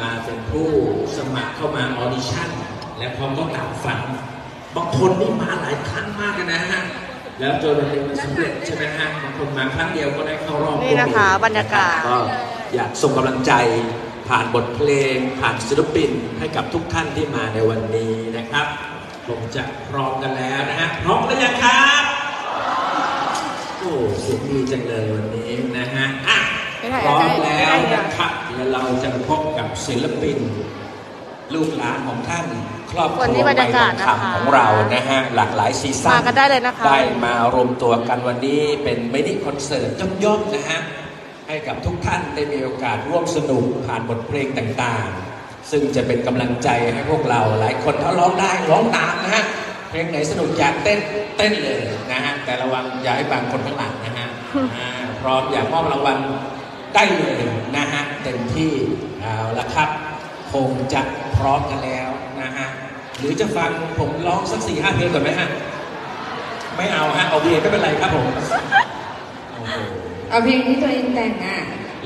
มาเป็นผู้สมัครเข้ามาออดิชั่น และพร้อมก็ตามฝัน บางคนนี่มาหลายครั้งมากเลยนะฮะ แล้วจนวันหนึงมันสำเร็จใช่ไหมฮะ บางคนมาครั้งเดียวก็ได้เข้ารอบนี่นะคะก็มีบรรยากาศก็อยากส่งกำลังใจผ่านบทเพลง ผ่านศิลปินให้กับทุกท่านที่มาในวันนี้นะครับคงจะพร้อมกันแล้วนะฮะ พร้อมหรือยังครับ โอ้เสียงดีจังเลยวันนี้นะฮะอะไม่ได้ พร้อมไม่ได้แล้วไม่ได้นะครับเดี๋ยวเราจะพบกับศิลปิน ลูกหลานของท่านครอบครัววันนี้บรรยากาศนะคะใบทองคำของเรานะฮะหลากหลายซีซั่นมากันได้เลยนะคะ ได้มารวมตัวกันวันนี้เป็นมินิคอนเสิร์ตย่อมๆนะฮะให้กับทุกท่านได้มีโอกาสร่วมสนุกผ่านบทเพลงต่างๆ ซึ่งจะเป็นกำลังใจให้พวกเราหลายคนถ้าร้องได้ร้องตามนะฮะเพลงไหนสนุกอยากเต้นเต้นเลยนะฮะแต่ระวังอย่าให้บางคนข้างหลังนะฮะอ่าพร้อมอยากมอบรางวัล ได้เลยนะฮะเต็มที่เอาละครับ คงจะพร้อมกันแล้วนะฮะหรือจะฟังผมร้องสักสี่ห้าเพลงก่อนไหมฮะไม่เอาฮะเอาเพลงไม่เป็นไรครับผมโอ้โหเอาเพลงที่ตัวเองแต่งอะ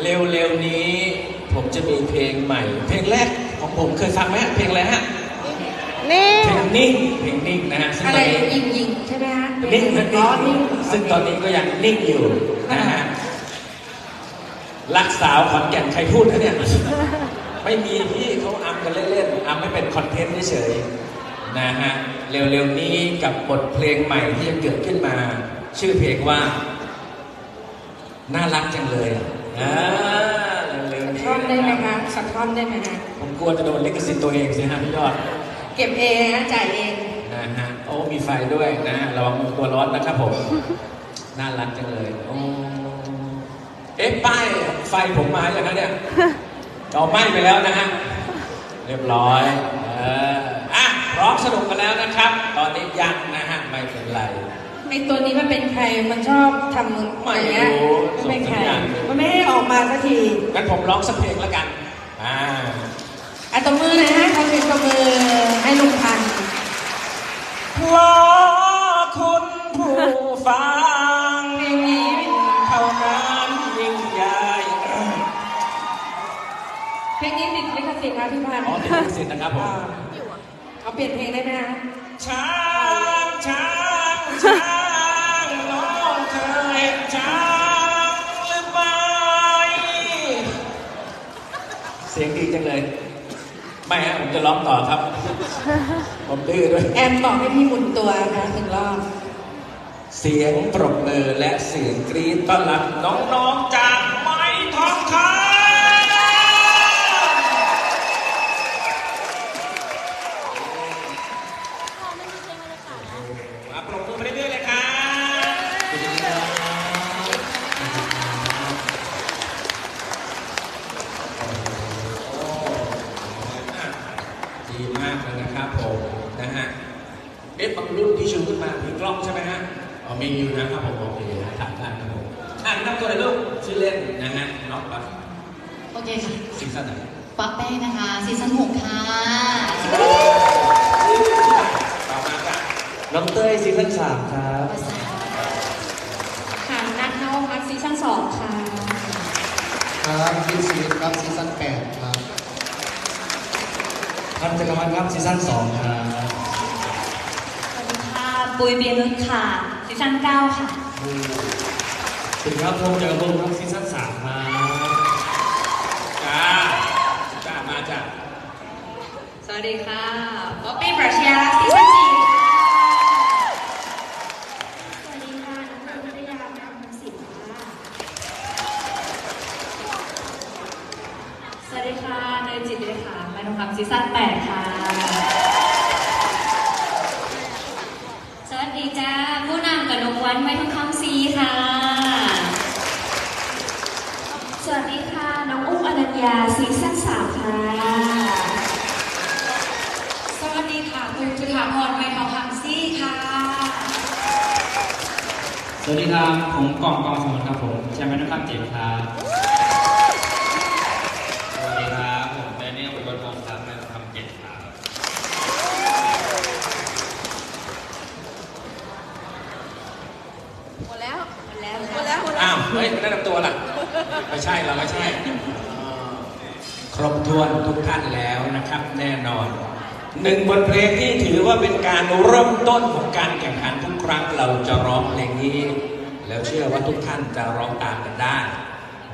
เร็วๆนี้ ผมจะมีเพลงใหม่ เพลงแรกของผมเคยฟังไหมฮะเพลงอะไรฮะนี่เพลงนิ่งเพลงนิ่งนะฮะซึ่งอะไรตอนนี้ยิงยิงใช่ไหมฮะนิ่งนะอ๋อนิ่นิ่งงซึ่งตอนนี้ก็ยังนิ่งอยู่นะฮะ รักสาวขอนแก่นใครพูดนะเนี่ย ไม่มีพี่เขาอัมกันเล่นๆอัมไม่เป็นคอนเทนต์เฉยๆนะฮะ เร็วๆนี้กับบทเพลงใหม่ที่จะเกิดขึ้นมา ชื่อเพลงว่า น่ารักจังเลยอ่าเร็วๆนี้ท่อนได้ไหมคะสักท่อนได้ไหมฮะผมกลัวจะโดนลิขสิทธิ์ตัวเองสิฮะพี่ยอด เก็บเองนะจ่ายเองนะฮะโอ้มีไฟด้วยนะฮะระวังมือตัวร้อนนะครับผม น่ารักจังเลยโอ้เอ๊ะป้าย ไฟผมมาอย่างนั้นเนี่ยเอาไหม้ไปแล้วนะฮะ เรียบร้อยเอออะพร้อมสนุกกันแล้วนะครับ ตอนนี้ยังนะฮะ ไม่เป็นไรไอตัวนี้มันเป็นใคร มันชอบทำมือไม่อย่างเงี้ยรู้มันเป็นใครส่งสัญญาณมันไม่ให้ออกมาสักทีงั้นผมร้องสักเพลงแล้วกัน อ่าอะตบมือนะฮะเขาเป็นตบมือให้ สิทธิ์นะพี่พันธุ์อ๋อติดลิขสิทธิ์นะครับผม อ่าเอาเปลี่ยนเพลงได้ไหมฮะช้างช้างช้างน้องเคยเห็นช้างหรือไม่เสียงดีจังเลย ไม่ฮะผมจะร้องต่อครับ ผมดื้อด้วย แอมบอกให้พี่หมุนตัวนะหนึ่งรอบเสียงปรบมือและเสียงกรี๊ดต้อนรับน้องๆจาก ฮะน้องปั๊บโอเคค่ะซีซั่นไหนป๊อปเป้นะคะซีซั่น6ค่ะต่อมาจ้ะน้องเต้ยซีซั่นสามครับค่ะนัดน้องมัดซีซั่นสองค่ะ ครับคิดซีรีส์ครับซีซั่น8ครับทันจักรวรรดิครับซีซั่นสองครับสวัสดีค่ะปุยเบียร์นุชค่ะซีซั่น9ค่ะสวัสดีครับพงษ์จักรพงศ์ครับซีซั่นสามครับ จ้าจ้ามาจ้ะ ส วัสดีค่ะป๊อปปี้ปรัชญาซีซั่นสี่สวัสดีค่ะน้องเตยพัทยาธรรมศิลป์ค่ะสวัสดีค่ะเนยจิตเลยค่ะแมนงคำซีซั่น8ค่ะ สวัสดีจ้าผู้นำกับนกวันไม่ทองคำซีค่ะ สวัสดีค่ะน้องอุ้มอนัญญาซีซั่นสามค่ะ สวัสดีค่ะคุณจุฬาพรไม่ทองคำซีค่ะ สวัสดีครับ ผมกล่องกองสมุนครับผมแชมป์แมนนะครับเจ็ดครับสวัสดีครับผมแดเนียลอุบลวงศ์ครับแมนนะครับเจ็ดครับหมดแล้วหมดแล้วหมดแล้วอ้าวเฮ้ยไม่ได้นำตัวล่ะไม่ใช่เราไม่ใช่ ครบถ้วนวนทุกท่านแล้วนะครับ แน่นอน หนึ่งบทเพลงที่ถือว่าเป็นการเริ่มต้นของการแข่งขันทุกครั้งเราจะร้องเพลงนี้ แล้วเชื่อว่าทุกท่านจะร้องตามกันได้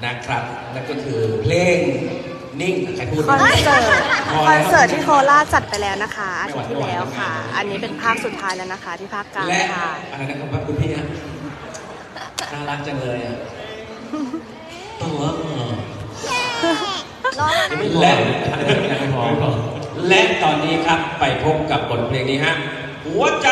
นะครับนั่นก็คือเพลงนิ่งใครพูดคอนเสิร์ตพอคแล้วอนเสิร์ตที่โคราชจัดไปแล้วนะคะอาทิตย์ที่แล้วค่ะ อันนี้เป็นภาคสุดท้ายแล้วนะคะ ที่ภาคกลางและค่ะอะไรนะครับคุณพี่ฮะน่ารักจังเลยอะตัวและ และตอนนี้ครับไปพบกับบทเพลงนี้ฮะหัวใจ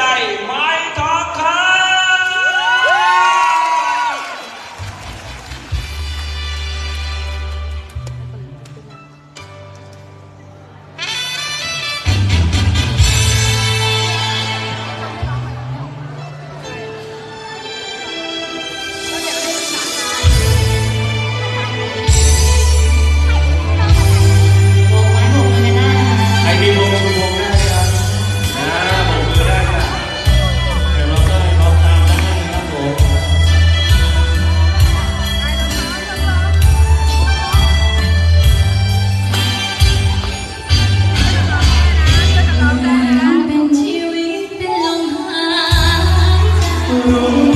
ใ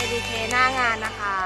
เอดีเคหน้างานนะคะ